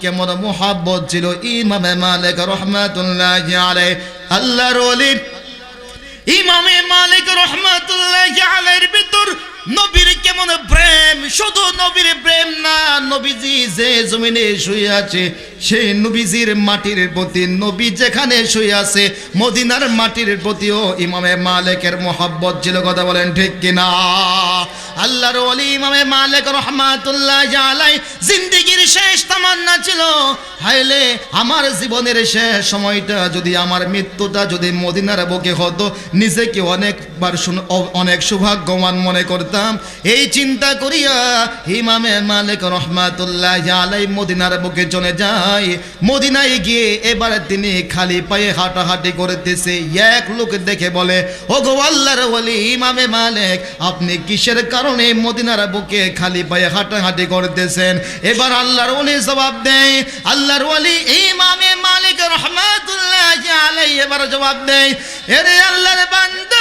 কেমন মোহাব্বত ছিল ইমামে মালিক রহমাতুল্লাহ আলাই আল্লাহর ওলি। ইমামে মালিক রহমাতুল্লাহ আলাইহির ভিতর নবীর কেমন প্রেম? শুধু নবীর প্রেম না, নবীজি যে জমিনে শুয়ে আছে সেই নবীজির মাটির প্রতি, নবী যেখানে শুয়ে আছে, মদিনার মাটির প্রতিও ইমামে মালিকের মোহাব্বত ছিল। কথা বলেন ঠিক কিনা? আল্লাহর ওলি ইমামে মালিক রহমাতুল্লাহ আলাই জিন্দিগির শেষ তামান্না ছিল। হাইলে আমার জীবনের শেষ সময়টা যদি আমার মৃত্যুটা যদি মদিনার বুকে হতো, নিজেকে অনেকবার অনেক সৌভাগ্যবান মনে করতাম। এই চিন্তা করিয়া ইমামে মালিক রহমাতুল্লাহ আলাই মদিনার বুকে চলে যায়। মদিনায় গিয়ে এবারে তিনি খালি পায়ে হাঁটাহাঁটি করতেছে। এক লোক দেখে বলে ও গো আল্লাহর ওলি, ইমামে মালিক, আপনি কিসের কারণে মদিনার বুকে খালি পায়ে হাঁটাহাঁটি করতেছেন? এবার আল্লাহর ওলি জবাব দেয়, আল্লাহর ওলি, ইমামে মালিক রহমাতুল্লাহ আলাই এবার জবাব দেয়, এরে আল্লাহর বান্দা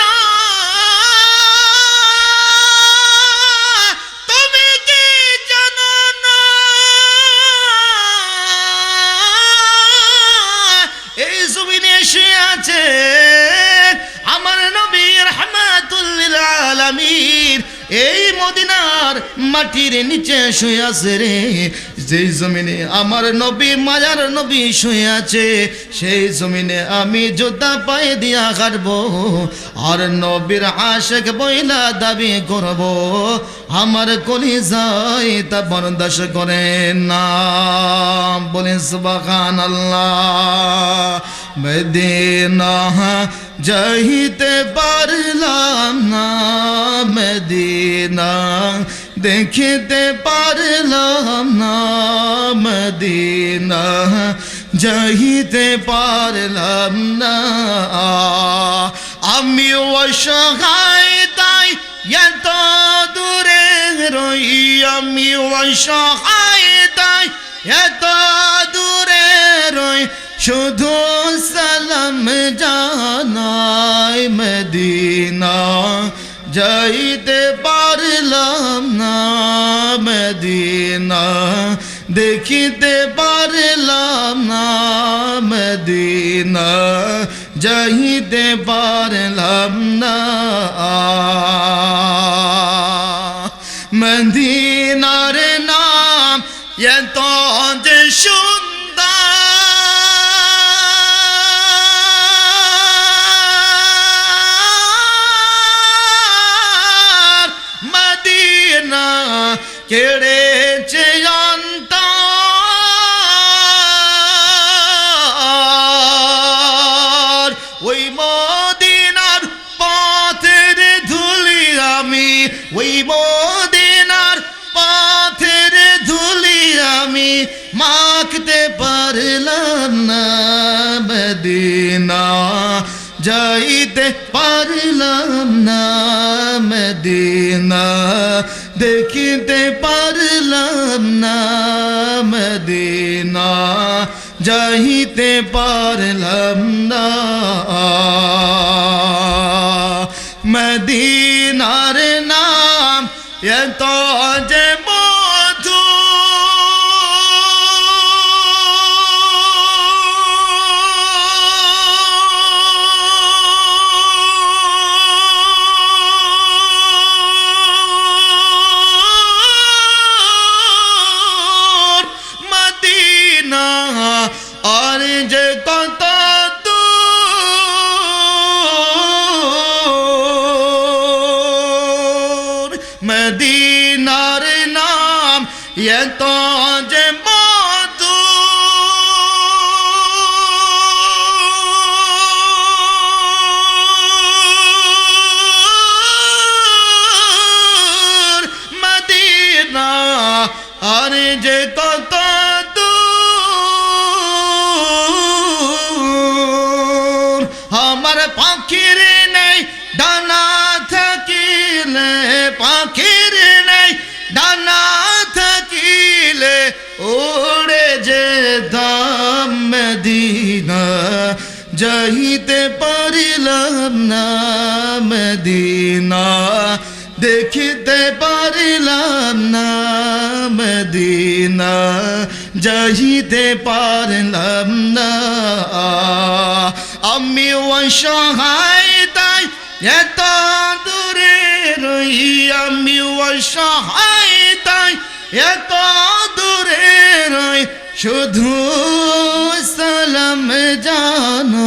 আলামিন এই মদিনার মাটির নিচে শুয়ে আছে রে। যেই জমিনে আমার নবী মায়ার নবী শুয়ে আছে, সেই জমিনে আমি জোতা পায়ে দিয়া কাটবো, আর নবীর আশেক বইলা দাবি করব। আমার কলি যায় তা বরদাস করে না। বলে সুবাখান আল্লাহ যাইতে পারলাম না, মদিনা দেখিতে পারলাম না মদিনা যাইতে পারলাম না। আমি অসহায়, তাই এত দূরে রই। আমি অসহায়, তাই এত দূরে রই। শুধু সালাম জানাই মদিনা যাইতে পারলাম না মদিনা। দেখিতে পারলাম না মদিনা। যাইতে পারলাম না। মদিনার নাম এত যে সুন্দর কেড়েছে অন্তর ওই মদিনার পথের ধুলি আমি, ওই মদিনার পথের ধুলি আমি মাখতে পারলাম না মদিনা, যাইতে পারলাম না মদিনা। দেখিতে পারলাম না মদিনা যাইতে পারলাম না। মদিনার নাম এত যে মদিনার নাম এত যে মধু। মদিনা আর যে কত আমার পাখির যাইতে পারিলাম না মদিনা। দেখিতে পারিলাম না মদিনা। যাইতে পারলাম না। আমি অসহায় তাই এত দূরে রই। আমি অসহায় তাই এত দূরে রই। শুধু সালাম জানাই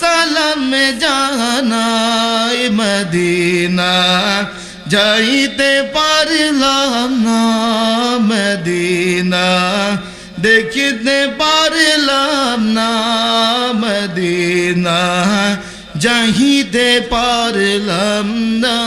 সালাম জানাই মদিনা যাইতে পারলাম না মদিনা দেখিতে পারলাম না মদিনা যাইতে পারলাম না